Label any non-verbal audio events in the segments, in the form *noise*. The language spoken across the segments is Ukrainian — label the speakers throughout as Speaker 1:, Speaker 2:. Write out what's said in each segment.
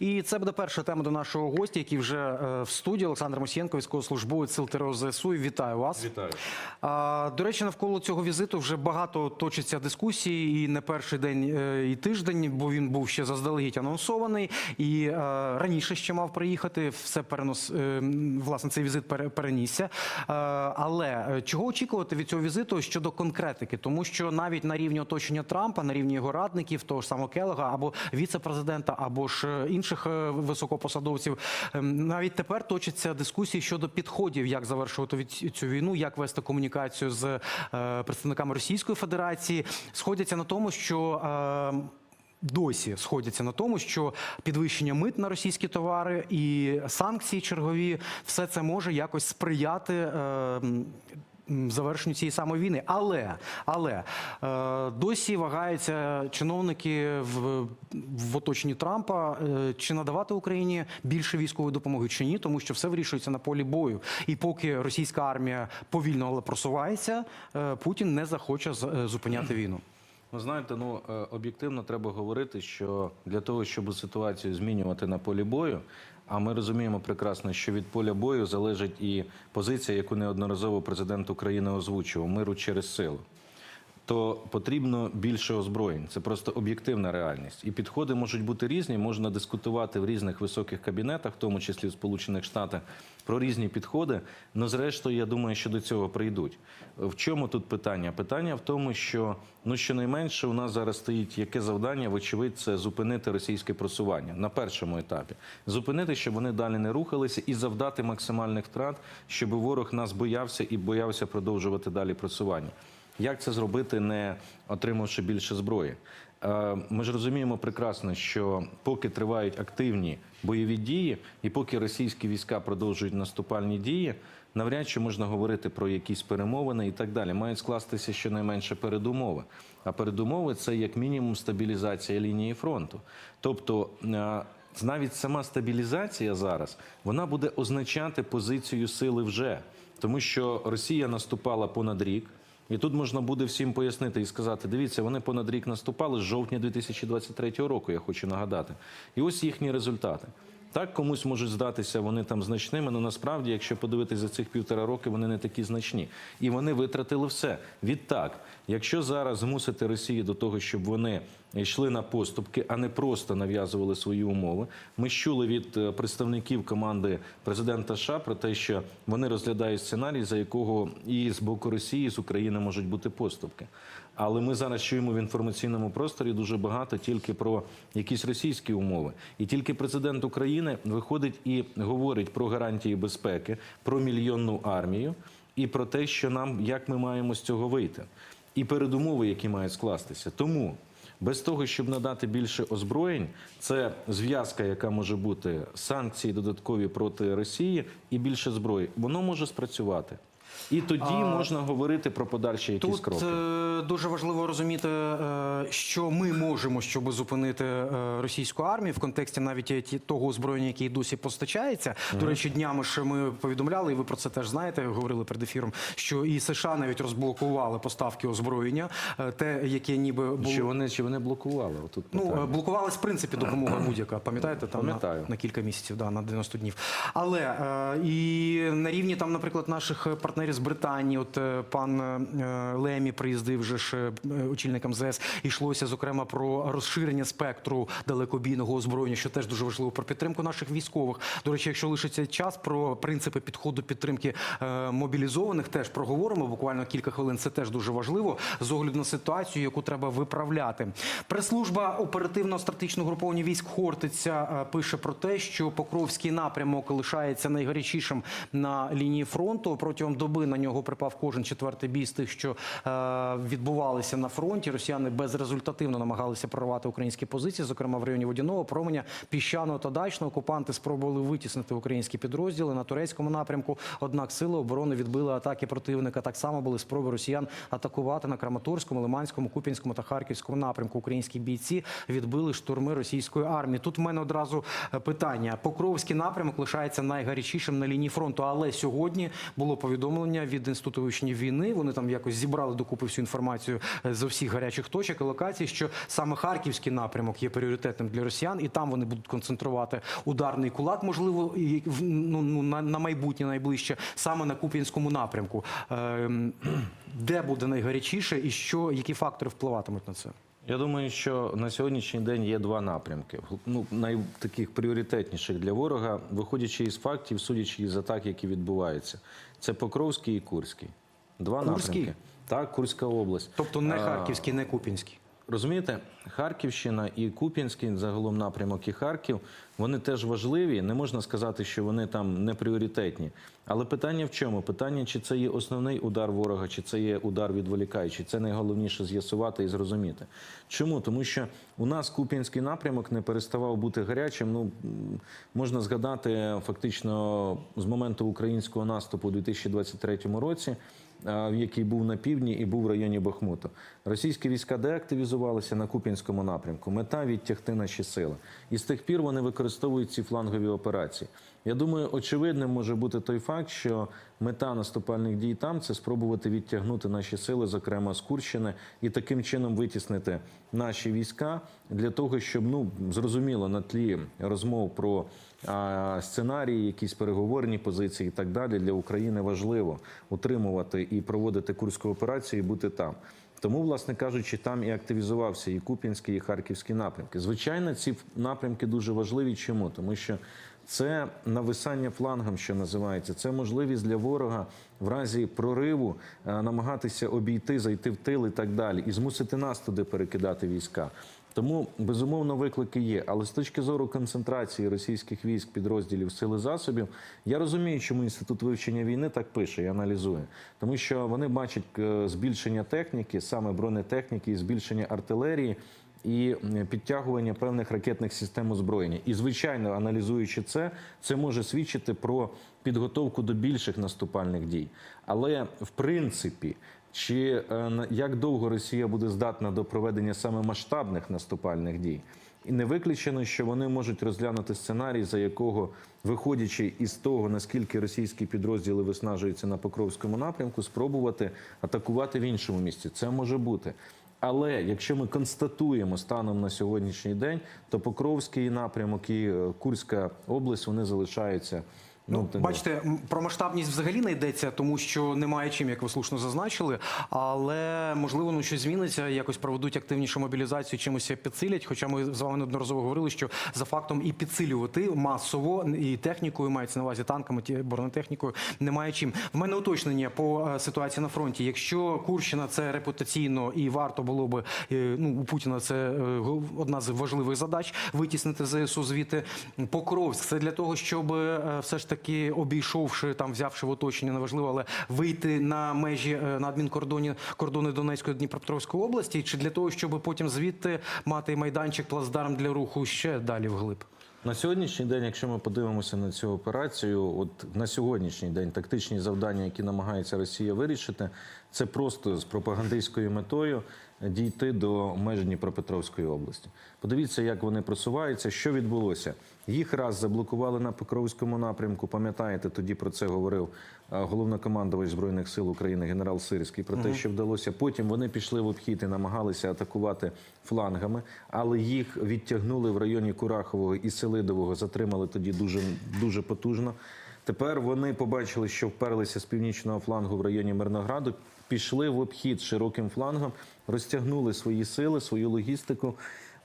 Speaker 1: І це буде перша тема до нашого гостя, який вже е, в студії Олександр Мосієнко, військовослужбовець сил ТРО ЗСУ. Вітаю вас.
Speaker 2: Вітаю.
Speaker 1: А, До речі, навколо цього візиту вже багато точиться дискусій, і не перший день е, і тиждень, бо він був ще заздалегідь анонсований. І е, раніше ще мав приїхати. Все перенос власне цей візит пере- перенісся. Але чого очікувати від цього візиту щодо конкретики? Тому що навіть на рівні оточення Трампа, на рівні його радників, того ж самого Келега або віце-президента, або ж е, інших е, високопосадовців, ем, навіть тепер точаться дискусії щодо підходів, як завершувати цю війну, як вести комунікацію з е, представниками Російської Федерації. Сходяться на тому, що е, Досі сходяться на тому, що підвищення мит на російські товари і санкції чергові все це може якось сприяти е, завершенню цієї самої війни. Але але е, досі вагаються чиновники в, в оточенні Трампа, е, чи надавати Україні більше військової допомоги, чи ні, тому що все вирішується на полі бою. І поки російська армія повільно але просувається, е, Путін не захоче з- е, зупиняти *clears throat* війну.
Speaker 2: Ви знаєте, ну об'єктивно треба говорити, що для того, щоб ситуацію змінювати на полі бою, а ми розуміємо прекрасно, що від поля бою залежить і позиція, яку неодноразово президент України озвучував миру через силу. То потрібно більше озброєнь. Це просто об'єктивна реальність. І підходи можуть бути різні. Можна дискутувати в різних високих кабінетах, в тому числі в Сполучених Штатах, про різні підходи. Ну, зрештою, я думаю, що до цього прийдуть. В чому тут питання? Питання в тому, що ну щонайменше у нас зараз стоїть яке завдання, вочевидь, це зупинити російське просування на першому етапі, зупинити, щоб вони далі не рухалися, і завдати максимальних втрат, щоб ворог нас боявся і боявся продовжувати далі просування. Як це зробити, не отримавши більше зброї? Е, Ми ж розуміємо прекрасно, що поки тривають активні бойові дії, і поки російські війська продовжують наступальні дії, навряд чи можна говорити про якісь перемовини і так далі. Мають скластися щонайменше передумови. А передумови це як мінімум стабілізація лінії фронту. Тобто е, навіть сама стабілізація зараз вона буде означати позицію сили вже, тому що Росія наступала понад рік. І тут можна буде всім пояснити і сказати: дивіться, вони понад рік наступали з жовтня 2023 року. Я хочу нагадати, і ось їхні результати. Так комусь можуть здатися вони там значними, але насправді, якщо подивитися за цих півтора роки, вони не такі значні. І вони витратили все. Відтак, якщо зараз змусити Росію до того, щоб вони йшли на поступки, а не просто нав'язували свої умови, ми чули від е, представників команди президента США про те, що вони розглядають сценарій, за якого і з боку Росії, і з України можуть бути поступки. Але ми зараз чуємо в інформаційному просторі дуже багато тільки про якісь російські умови. І тільки президент України виходить і говорить про гарантії безпеки, про мільйонну армію і про те, що нам як ми маємо з цього вийти, і передумови, які мають скластися. Тому. Без того, щоб надати більше озброєнь, це зв'язка, яка може бути санкції додаткові проти Росії, і більше зброї. Воно може спрацювати. І тоді можна говорити про подальші якісь
Speaker 1: Тут
Speaker 2: кроки.
Speaker 1: е, дуже важливо розуміти, е, що ми можемо, щоб зупинити е, російську армію в контексті навіть того озброєння, яке досі постачається. До речі, днями ж ми повідомляли, і ви про це теж знаєте, говорили перед ефіром, що і США навіть розблокували поставки озброєння, те, яке ніби було
Speaker 2: Чи вони чи вони блокували? Отут
Speaker 1: Ну, блокувалась в принципі допомога *clears throat* будь-яка, пам'ятаєте, там на, на кілька місяців, да, на 90 днів. Але і на рівні там, наприклад, наших партнерів з Британії, от е, пан е, Лемі приїздив вже ж е, очільником ЗС, йшлося зокрема про розширення спектру далекобійного озброєння, що теж дуже важливо про підтримку наших військових. До речі, якщо лишиться час про принципи підходу підтримки мобілізованих, теж проговоримо буквально кілька хвилин. Це теж дуже важливо з огляду на ситуацію, яку треба виправляти. Прес-служба оперативно-стратегічного груповання військ Хортиця пише про те, що Покровський напрямок лишається найгарячішим на лінії фронту. Протягом доби на нього припав кожен четвертий бій з тих, що е, відбувалися на фронті. Росіяни безрезультативно намагалися прорвати українські позиції, зокрема в районі водяного променя, піщаного та дачного. Окупанти спробували витіснити українські підрозділи на турецькому напрямку. Однак сили оборони відбили атаки противника. Так само були спроби росіян атакувати на Краматорському, Лиманському, Куп'янському та Харківському напрямку. Українські бійці відбили штурми російської армії. Тут в мене одразу е, питання: Покровський напрямок лишається найгарячішим на лінії фронту, але сьогодні було повідомлено. Повідомлення від інституту вивчення війни. Вони там якось зібрали докупи всю інформацію е, з усіх гарячих точок і локацій, що саме харківський напрямок є пріоритетним для росіян, і там вони будуть концентрувати ударний кулак, можливо, і ну, ну, на, на майбутнє найближче, саме на Куп'янському напрямку. Ем, *clears throat* Де буде найгарячіше, і що які фактори впливатимуть на це?
Speaker 2: Я думаю, що на сьогоднішній день є два напрямки. Ну, найтаких пріоритетніших для ворога, виходячи із фактів, судячи із атак, які відбуваються. Це Покровський і Курський. Два
Speaker 1: Курський?
Speaker 2: напрямки. Так, Курська область.
Speaker 1: Тобто не харківський, не Купінський.
Speaker 2: Розумієте, Харківщина і Куп'янський, загалом напрямок і Харків, вони теж важливі. Не можна сказати, що вони там не пріоритетні. Але питання в чому? Питання, чи це є основний удар ворога, чи це є удар відволікаючий. Це найголовніше з'ясувати і зрозуміти. Чому? Тому що у нас Куп'янський напрямок не переставав бути гарячим. Ну можна згадати фактично з моменту українського наступу у 2023 році який був на півдні і був в районі Бахмута. Російські війська деактивізувалися на Куп'янському напрямку. Мета відтягти наші сили. І з тих пір вони використовують ці флангові операції. Я думаю, очевидним може бути той факт, що мета наступальних дій там це спробувати відтягнути наші сили, зокрема з Курщини, і таким чином витіснити наші війська для того, щоб ну зрозуміло на тлі розмов про а, сценарії, якісь переговорні позиції і так далі для України важливо утримувати і проводити курську операцію і бути там. Тому, власне кажучи, там і активізувався і Куп'янський, і Харківський напрямки. Звичайно, ці напрямки дуже важливі. Чому? Тому що це нависання флангом, що називається, це можливість для ворога в разі прориву е, намагатися обійти, зайти в тил і так далі, і змусити нас туди перекидати війська. Тому безумовно виклики є. Але з точки зору концентрації російських військ, підрозділів сили засобів, я розумію, чому інститут вивчення війни так пише і аналізує, тому що вони бачать е, збільшення техніки, саме бронетехніки, і збільшення артилерії. І підтягування певних ракетних систем озброєння, і звичайно, аналізуючи це, це може свідчити про підготовку до більших наступальних дій. Але в принципі, чи е, як довго Росія буде здатна до проведення саме масштабних наступальних дій? І не виключено, що вони можуть розглянути сценарій, за якого, виходячи із того, наскільки російські підрозділи виснажуються на Покровському напрямку, спробувати атакувати в іншому місці. Це може бути. Але якщо ми констатуємо станом на сьогоднішній день, то Покровський напрямок і е, Курська область вони залишаються.
Speaker 1: Ну,
Speaker 2: так,
Speaker 1: бачите, про масштабність взагалі не йдеться, тому що немає чим, як ви слушно зазначили. Але можливо, ну щось зміниться, якось проведуть активнішу мобілізацію, чимось підсилять. Хоча ми з вами неодноразово говорили, що за фактом і підсилювати масово і технікою мається на увазі танками, ті бронетехнікою, немає чим. В мене уточнення по е, ситуації на фронті. Якщо Курщина це репутаційно і варто було би е, ну у Путіна це е, одна з важливих задач витіснити ЗСУ звідти. Покровськ це для того, щоб все ж таки обійшовши там, взявши в оточення, неважливо, але вийти на межі е, на адмінкордоні кордони Донецької Дніпропетровської області, чи для того, щоб потім звідти мати майданчик плацдарм для руху ще далі вглиб.
Speaker 2: На сьогоднішній день, якщо ми подивимося на цю операцію, от на сьогоднішній день тактичні завдання, які намагається Росія вирішити, це просто з пропагандистською метою дійти до меж Дніпропетровської області. Подивіться, як вони просуваються, що відбулося. Їх раз заблокували на Покровському напрямку. Пам'ятаєте, тоді про це говорив е, головнокомандувач збройних сил України генерал Сирський про те, що вдалося. Потім вони пішли в обхід і намагалися атакувати флангами, але їх відтягнули в районі Курахового і Селидового. Затримали тоді дуже дуже потужно. Тепер вони побачили, що вперлися з північного флангу в районі Мирнограду, пішли в обхід широким флангом, розтягнули свої сили, свою логістику.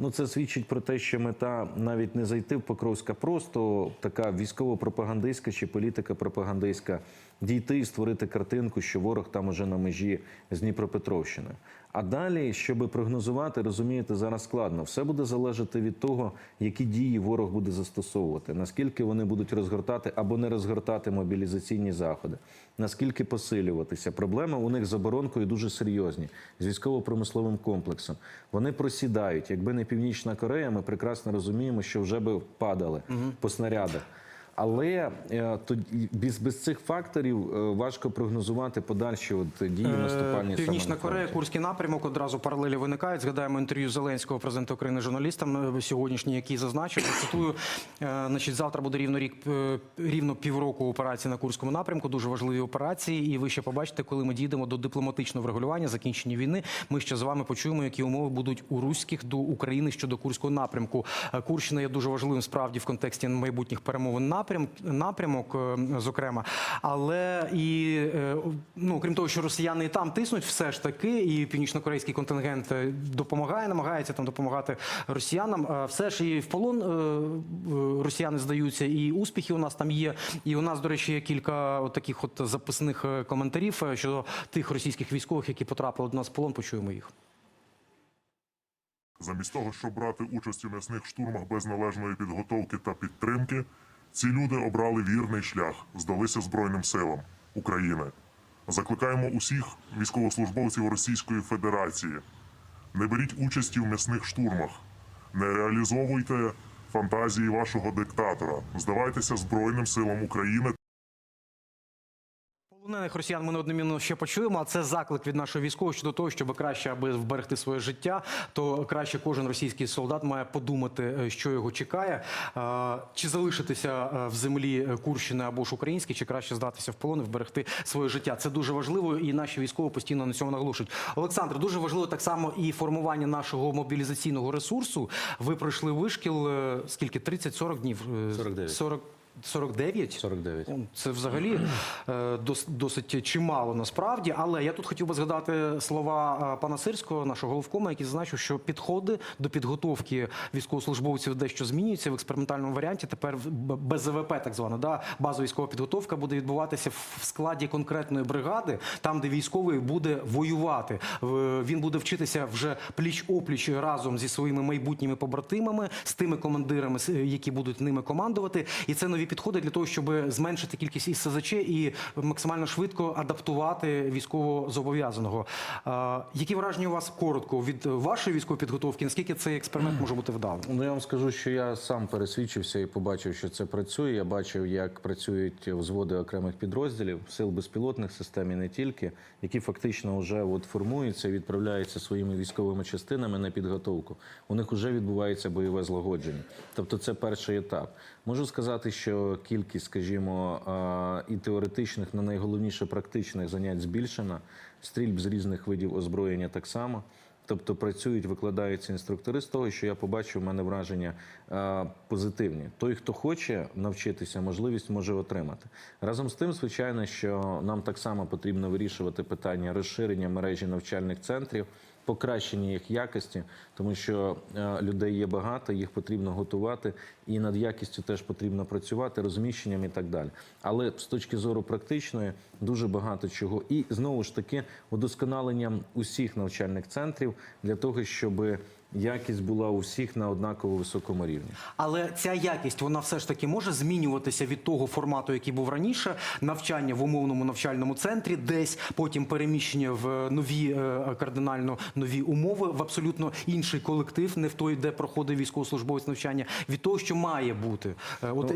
Speaker 2: Ну, це свідчить про те, що мета навіть не зайти в Покровська, просто така військово-пропагандистська чи політика-пропагандистська дійти і створити картинку, що ворог там уже на межі з Дніпропетровщиною. А далі, щоб прогнозувати, розумієте, зараз складно. Все буде залежати від того, які дії ворог буде застосовувати, наскільки вони будуть розгортати або не розгортати мобілізаційні заходи, наскільки посилюватися. Проблеми у них з оборонкою дуже серйозні з військово-промисловим комплексом. Вони просідають. Якби не Північна Корея, ми прекрасно розуміємо, що вже би падали по снарядах. Але е, без, без цих факторів е, важко прогнозувати подальші от дії наступальні.
Speaker 1: Е,
Speaker 2: саме
Speaker 1: Північна
Speaker 2: на
Speaker 1: Корея. Курський напрямок одразу паралелі виникають. Згадаємо інтерв'ю Зеленського, президента України, журналістам сьогоднішній, який зазначив, цитую, значить, завтра буде рівно рік, рівно півроку операції на Курському напрямку. Дуже важливі операції. І ви ще побачите, коли ми дійдемо до дипломатичного врегулювання, закінчення війни. Ми ще з вами почуємо, які умови будуть у руських до України щодо Курського напрямку. Курщина є дуже важливим справді в контексті майбутніх перемовин напрям, напрямок, е, зокрема. Але і е, ну крім того, що росіяни і там тиснуть, все ж таки, і північнокорейський контингент е, допомагає, намагається там допомагати росіянам. Все ж і в полон росіяни здаються, і успіхи у нас там є. І у нас, до речі, є кілька от таких от записних коментарів щодо тих російських військових, які потрапили до нас в полон. Почуємо їх.
Speaker 3: Замість того, щоб брати участь у м'ясних штурмах без належної підготовки та підтримки, ці люди обрали вірний шлях, здалися Збройним силам України. Закликаємо усіх військовослужбовців Російської Федерації. Не беріть участі в м'ясних штурмах, не реалізовуйте фантазії вашого диктатора. Здавайтеся Збройним силам України
Speaker 1: Полонених росіян ми неодмінно ще почуємо, а це заклик від нашого військового щодо того, щоб краще, аби вберегти своє життя, то краще кожен російський солдат має подумати, е, що його чекає. Е, Чи залишитися е, в землі Курщини або ж українській, чи краще здатися в полон і вберегти своє життя. Це дуже важливо, і наші військові постійно на цьому наголошують. Олександр, дуже важливо так само і формування нашого мобілізаційного ресурсу. Ви пройшли вишкіл скільки 30-40 днів? Е,
Speaker 2: 49.
Speaker 1: 40 49?
Speaker 2: 49.
Speaker 1: Ну, Це взагалі е, дос- досить чимало насправді. Але я тут хотів би згадати слова е, пана Сирського, нашого головкома, який зазначив, що підходи до підготовки військовослужбовців дещо змінюються в експериментальному варіанті. Тепер в- б- БЗВП, так звана, да, базова військова підготовка буде відбуватися в складі конкретної бригади, там, де військовий буде воювати. Він буде вчитися вже пліч опліч разом зі своїми майбутніми побратимами, з тими командирами, які будуть ними командувати. І це нові підходи для того, щоб зменшити кількість із СЗЧ і максимально швидко адаптувати військово зобов'язаного. Які враження у вас коротко від вашої військової підготовки? Наскільки цей експеримент може бути вдалим?
Speaker 2: Ну я вам скажу, що я сам пересвідчився і побачив, що це працює. Я бачив, як працюють взводи окремих підрозділів сил безпілотних систем і не тільки, які фактично вже от формуються, відправляються своїми військовими частинами на підготовку. У них вже відбувається бойове злагодження. Тобто, це перший етап. Можу сказати, що кількість, скажімо, і теоретичних, на найголовніше практичних занять збільшена. Стрільб з різних видів озброєння так само. Тобто працюють, викладаються інструктори з того, що я побачив, у мене враження позитивні. Той, хто хоче навчитися, можливість може отримати. Разом з тим, звичайно, що нам так само потрібно вирішувати питання розширення мережі навчальних центрів, покращення їх якості, тому що е, людей є багато, їх потрібно готувати, і над якістю теж потрібно працювати, розміщенням і так далі. Але з точки зору практичної дуже багато чого. І знову ж таки удосконаленням усіх навчальних центрів для того, щоб якість була у всіх на однаково високому рівні.
Speaker 1: Але ця якість вона все ж таки може змінюватися від того формату, який був раніше, навчання в умовному навчальному центрі, десь потім переміщення в нові е, кардинально нові умови, в абсолютно інший колектив, не в той, де проходить військовослужбовець навчання, від того, що має бути. Е, От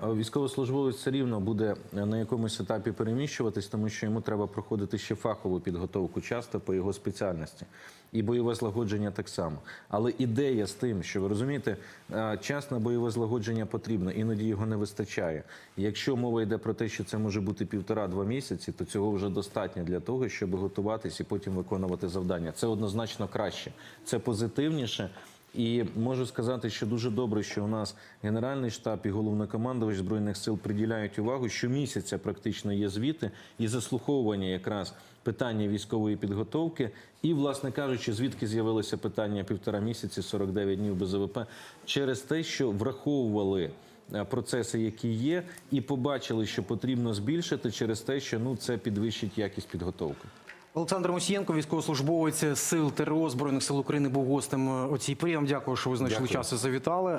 Speaker 2: А *clears throat* Військовослужбовець все рівно буде на якомусь етапі переміщуватись, тому що йому треба проходити ще фахову підготовку, часто по його спеціальності. І бойове злагодження так само. Але ідея з тим, що ви розумієте, е, час на бойове злагодження потрібно, іноді його не вистачає. Якщо мова йде про те, що це може бути півтора-два місяці, то цього вже достатньо для того, щоб готуватись і потім виконувати завдання. Це однозначно краще, це позитивніше. І можу сказати, що дуже добре, що у нас Генеральний штаб і головнокомандувач збройних сил приділяють увагу. Щомісяця практично є звіти і заслуховування якраз питання військової підготовки. І, власне кажучи, звідки з'явилося питання півтора місяці, 49 днів без АВП, через те, що враховували. е, Процеси, які є, і побачили, що потрібно збільшити через те, що ну це підвищить якість підготовки.
Speaker 1: Олександр Мусієнко, військовослужбовець сил ТРО Збройних сил України, був гостем е, у цій порі. Дякую, що ви знайшли
Speaker 2: Дякую.
Speaker 1: час і завітали.